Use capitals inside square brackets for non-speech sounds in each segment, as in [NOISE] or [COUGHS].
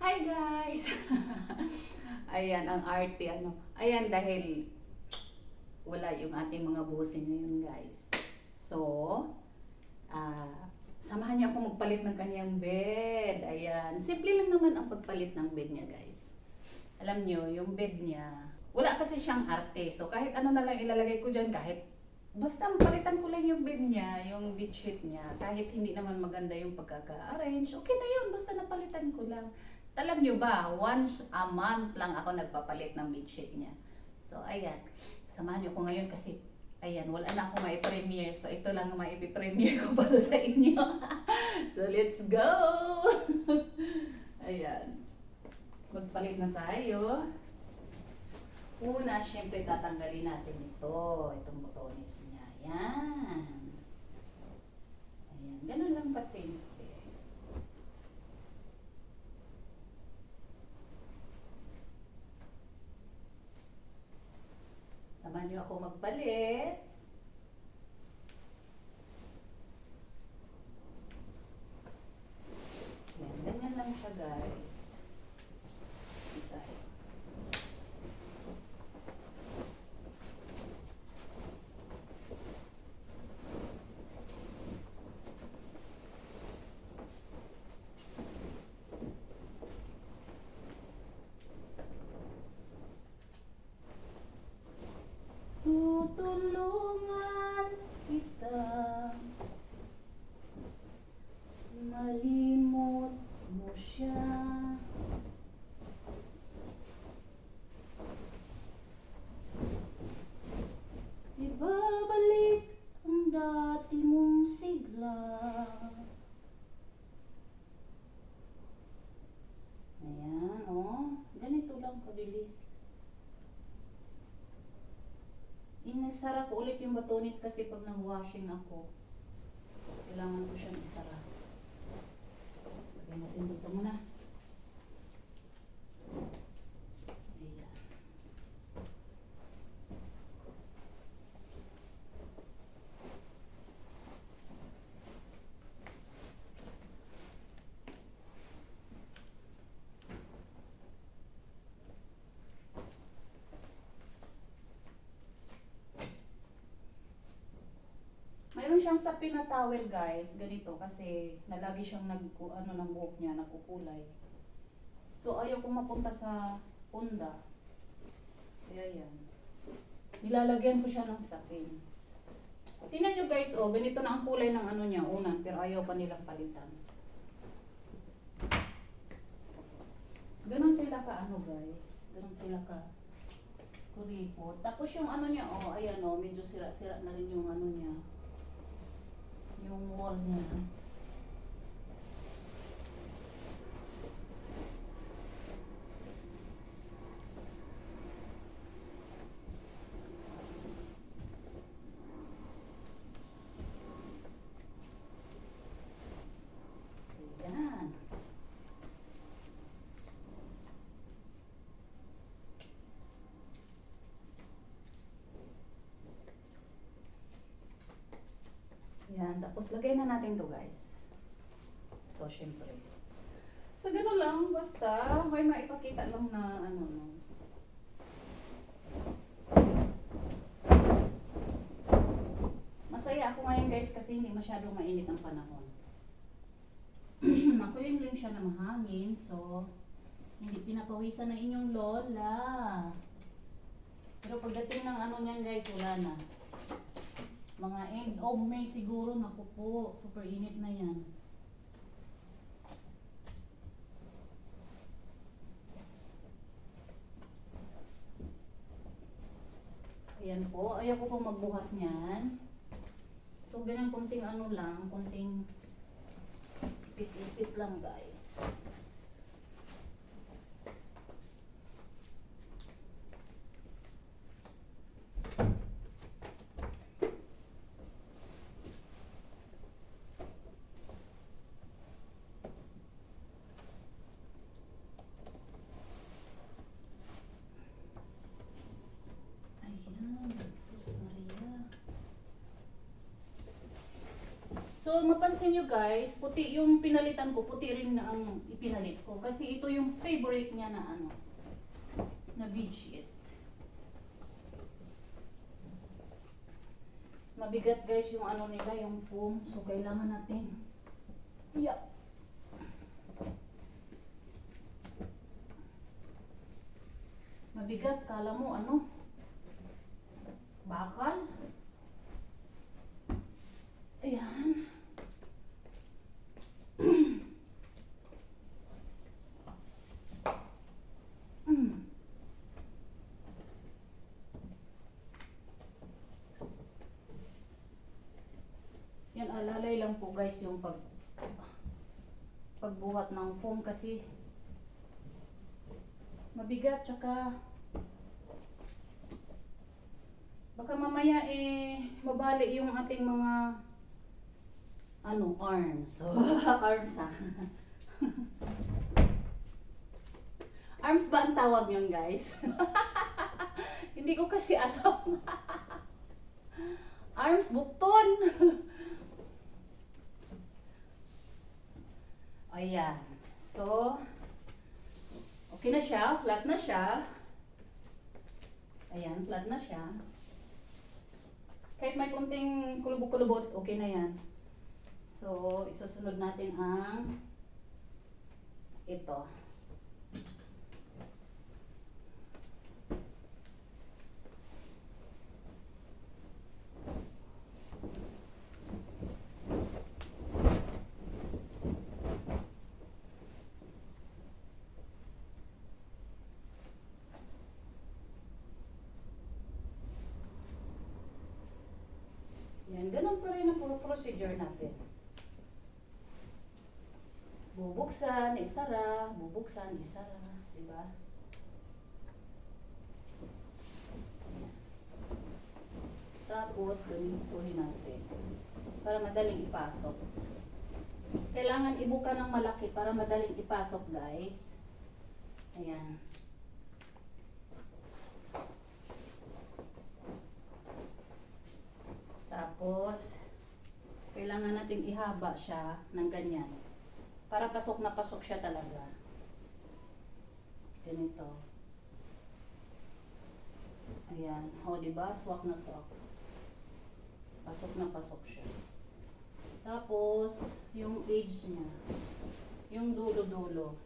Hi guys! [LAUGHS] Ayan, ang arte ano. Ayan, dahil wala yung ating mga busin ngayon guys. So, ah, samahan niyo ako magpalit ng kanyang bed. Ayan, simple lang naman ang pagpalit ng bed niya guys. Alam niyo, yung bed niya, wala kasi siyang arte. So, kahit ano na lang ilalagay ko dyan, kahit Basta palitan ko lang yung bed niya, yung bedsheet niya, kahit hindi naman maganda yung pagkaka-arrange, okay na yun, basta napalitan ko lang. Alam nyo ba, once a month lang ako nagpapalit ng bedsheet niya. So, ayan, samahan nyo ko ngayon kasi, ayan, wala na ako mai-premiere, so ito lang ang mai-premiere ko [LAUGHS] para sa inyo. [LAUGHS] so, let's go! [LAUGHS] ayan, magpalit na tayo. Una, syempre tatanggalin natin ito, itong botones niya. Yan. Ayan, ganun lang kasimple. Samahan niyo ako magpalit. Yan, ganyan lang siya guys. Ito. Tutulungan kita Malimot mo siya Ibabalik ang dati mong sigla Ayan, oh. Ganito lang kabilis. Inasara ko ulit yung batonis kasi pag nag-washing ako, kailangan ko siyang isara. Lagyan natin dito muna. Ayan. Mayroon siyang sapin na towel guys, ganito kasi nalagi siyang nag ano ng buhok niya nagkukulay. So ayaw kong mapunta sa punda. Kaya yan. Nilalagyan ko siya ng sapin. Tingnan nyo guys, oh, ganito na ang kulay ng ano niya, unan, pero ayaw pa nilang palitan. Ganon sila ka ano guys, ganon sila ka kuripot. Tapos yung ano niya, oh, ayan oh, medyo sira-sira na rin yung ano niya, yung wall niya. Ayan. Yan, tapos lagay na natin to guys. Ito, syempre. Sa ganun lang, basta may maipakita lang na ano, no. Masaya ako ngayon guys kasi hindi masyadong mainit ang panahon. [CLEARS THROAT] Makulimlim siya na mahangin, so hindi pinapawisan ng inyong lola. Pero pagdating ng ano niyan guys, wala na. Mga end of May siguro, naku po, super init na yan. Ayan po, ayaw ko magbuhat niyan. So, ganyan kunting ano lang, kunting ipit-ipit lang guys. Ayan, sus Maria. So, mapansin nyo guys, puti yung pinalitan ko, puti rin na ang ipinalit ko. Kasi ito yung favorite niya na ano, na sheet. Mabigat guys yung ano nila, yung foam. So, kailangan natin. Yeah. Mabigat, kala mo ano? Bakal? Ayan. Yan, alalay lang po guys yung pag pagbuhat ng foam kasi mabigat tsaka baka mamaya eh mabali yung ating mga ano arms? So [LAUGHS] arms ha [LAUGHS] arms ba ang tawag yun guys? [LAUGHS] Hindi ko kasi alam. Arms bukton. Ayan. So okay na siya. Flat na siya. Ayan flat na siya. Kahit may kunting kulubot-kulubot, okay na yan. So, isusunod natin ang ito. Yan, ganun pa rin ang procedure natin. Bubuksan, isara, bubuksan, isara, di ba? Yan. Tapos, ganituhin natin. Para madaling ipasok. Kailangan ibuka ng malaki para madaling ipasok, guys. Ayan. Tapos, kailangan natin ihaba siya ng ganyan. Para pasok na pasok siya talaga. Ganito. Ayan. O, diba? Swak na swak. Pasok na pasok siya. Tapos, yung edge niya. Yung dulo-dulo.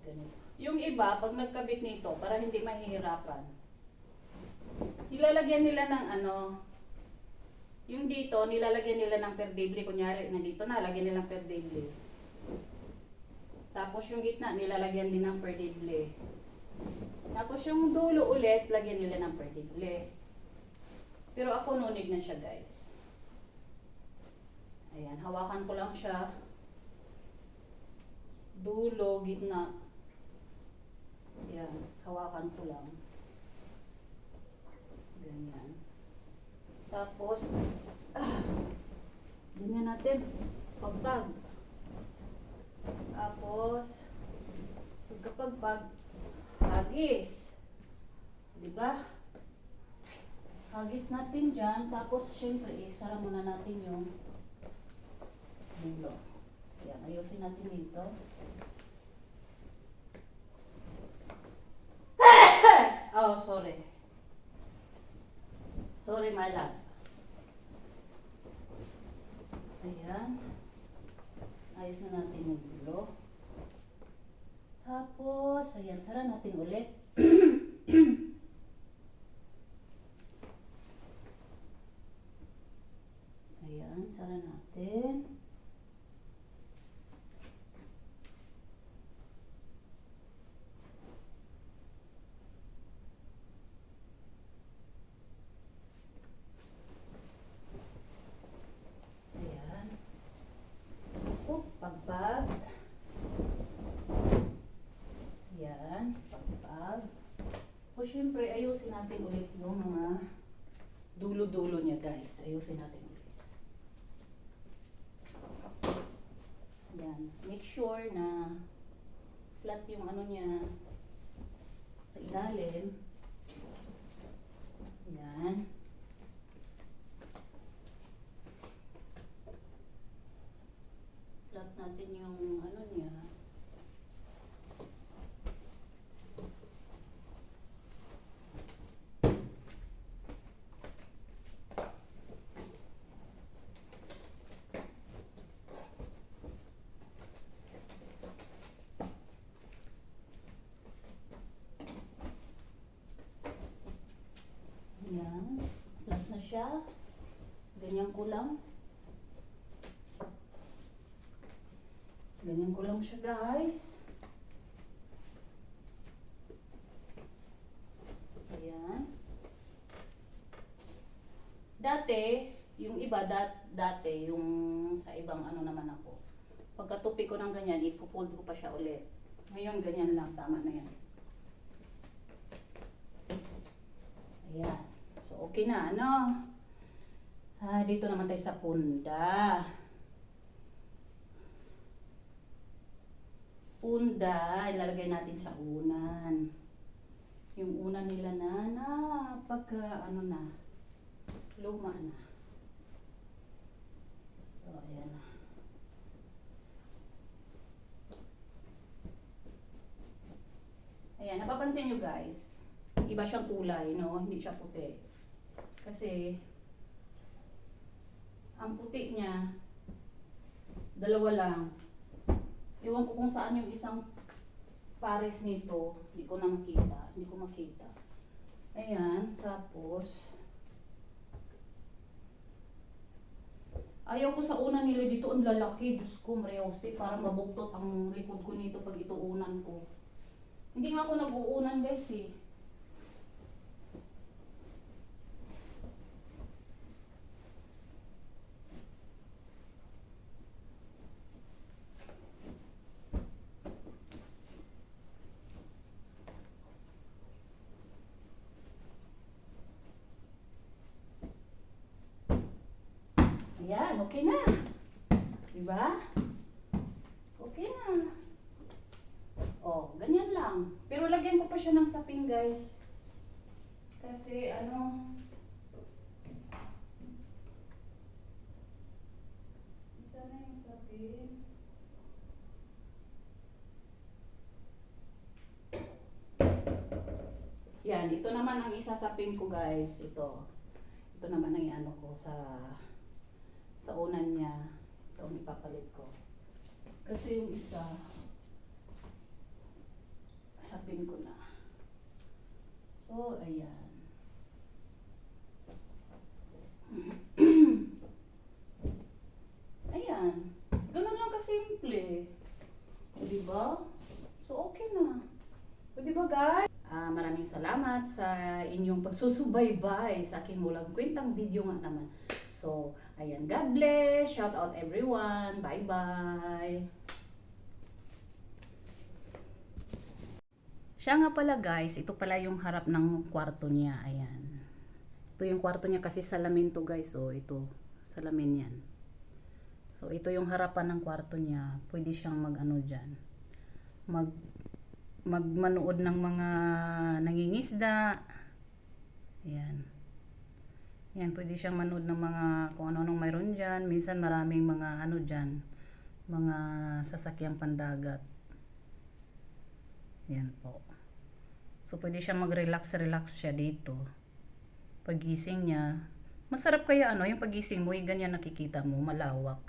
Ganito. Yung iba, pag nagkabit nito, para hindi mahihirapan, nilalagyan nila ng ano, yung dito, nilalagyan nila ng perdible. Kunyari, nandito na, lagyan nila ng perdible. Tapos yung gitna, nilalagyan din ng perdible. Tapos yung dulo ulit, lagyan nila ng perdible. Pero ako nunig na siya, guys. Ayan, hawakan ko lang siya. Dulo, gitna. Ayan, hawakan ko lang. Ganyan. Tapos, ah, natin. Pagpag. Tapos, pagkapagpag, hagis. Diba? Hagis natin dyan. Tapos, syempre, isara muna natin yung dulo. Yan, ayusin natin dito. [COUGHS] oh, sorry. Sorry, my love. Ayan. Ayos na natin yung dulo. Tapos, ayan, sara natin ulit. [CLEARS THROAT] ayan, sara natin. Ayan. Oh, pagpag. Yan, pagpag. O syempre, ayusin natin ulit yung mga dulo-dulo niya guys. Ayusin natin ulit. Yan. Make sure na flat yung ano niya sa ilalim. Yan. kulang. Ganyan kulang siya guys. Ayan. Dati, yung iba dat, dati, yung sa ibang ano naman ako. Pagkatupi ko ng ganyan, ipofold ko pa siya ulit. Ngayon, ganyan lang. Tama na yan. Ayan. So, okay na, ano? Ah, dito naman tayo sa punda. Punda, ilalagay natin sa unan. Yung unan nila na napaka, ano na, luma na. So, ayan na. Ayan, napapansin nyo guys, iba siyang kulay, no? Hindi siya puti. Kasi, ang puti niya, dalawa lang. Iwan ko kung saan yung isang pares nito, hindi ko na makita, hindi ko makita. Ayan, tapos, ayaw ko sa una nila dito, ang lalaki, Diyos ko, Mariose, parang mabuktot ang likod ko nito pag ito unan ko. Hindi nga ako nag-uunan guys eh. Ayan, okay na. Diba? Okay na. Oh, ganyan lang. Pero lagyan ko pa siya ng sapin, guys. Kasi ano, isa na yung sapin. Yan, ito naman ang isasapin ko, guys. Ito. Ito naman ang ano ko sa sa unan niya. Ito ang ipapalit ko. Kasi yung isa, sapin ko na. So, ayan. [CLEARS THROAT] ayan. Ganun lang kasimple. O, diba? So, okay na. O, diba, guys? Ah, maraming salamat sa inyong pagsusubaybay sa aking mulang kwentang video nga naman. So, ayan. God bless. Shout out everyone. Bye-bye. Siya nga pala guys, ito pala yung harap ng kwarto niya. Ayan. Ito yung kwarto niya kasi salamin to guys. Oh, ito. Salamin yan. So, ito yung harapan ng kwarto niya. Pwede siyang mag ano dyan. Mag magmanood ng mga nangingisda. Ayan. Yan, pwede siyang manood ng mga kung ano-anong mayroon dyan. Minsan maraming mga ano dyan. Mga sasakyang pandagat. Yan po. So, pwede siya mag-relax-relax siya dito. Pagising niya, masarap kaya ano, yung pagising mo, yung ganyan nakikita mo, malawak.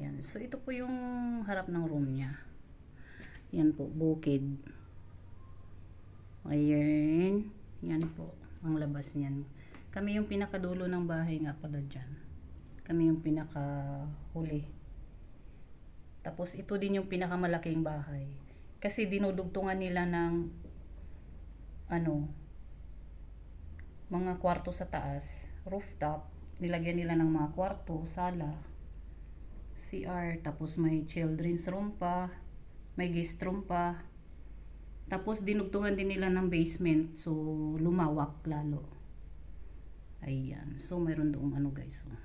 Yan. So, ito po yung harap ng room niya. Yan po, bukid. Ayan. Yan po, ang labas niyan. Kami yung pinakadulo ng bahay nga pala dyan. Kami yung pinakahuli. Tapos, ito din yung pinakamalaking bahay. Kasi dinudugtungan nila ng ano mga kwarto sa taas, rooftop, nilagyan nila ng mga kwarto, sala, CR, tapos may children's room pa, may guest room pa. Tapos dinugtungan din nila ng basement, so lumawak lalo. Ayan, so mayroon doong ano guys. Oh.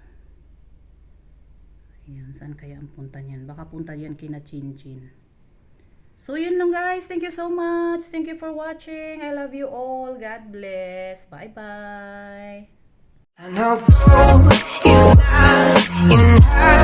Ayan, saan kaya ang punta niyan? Baka punta yan kina Chin Chin. So, yun lang guys. Thank you so much. Thank you for watching. I love you all. God bless. Bye-bye. I know gold is not enough.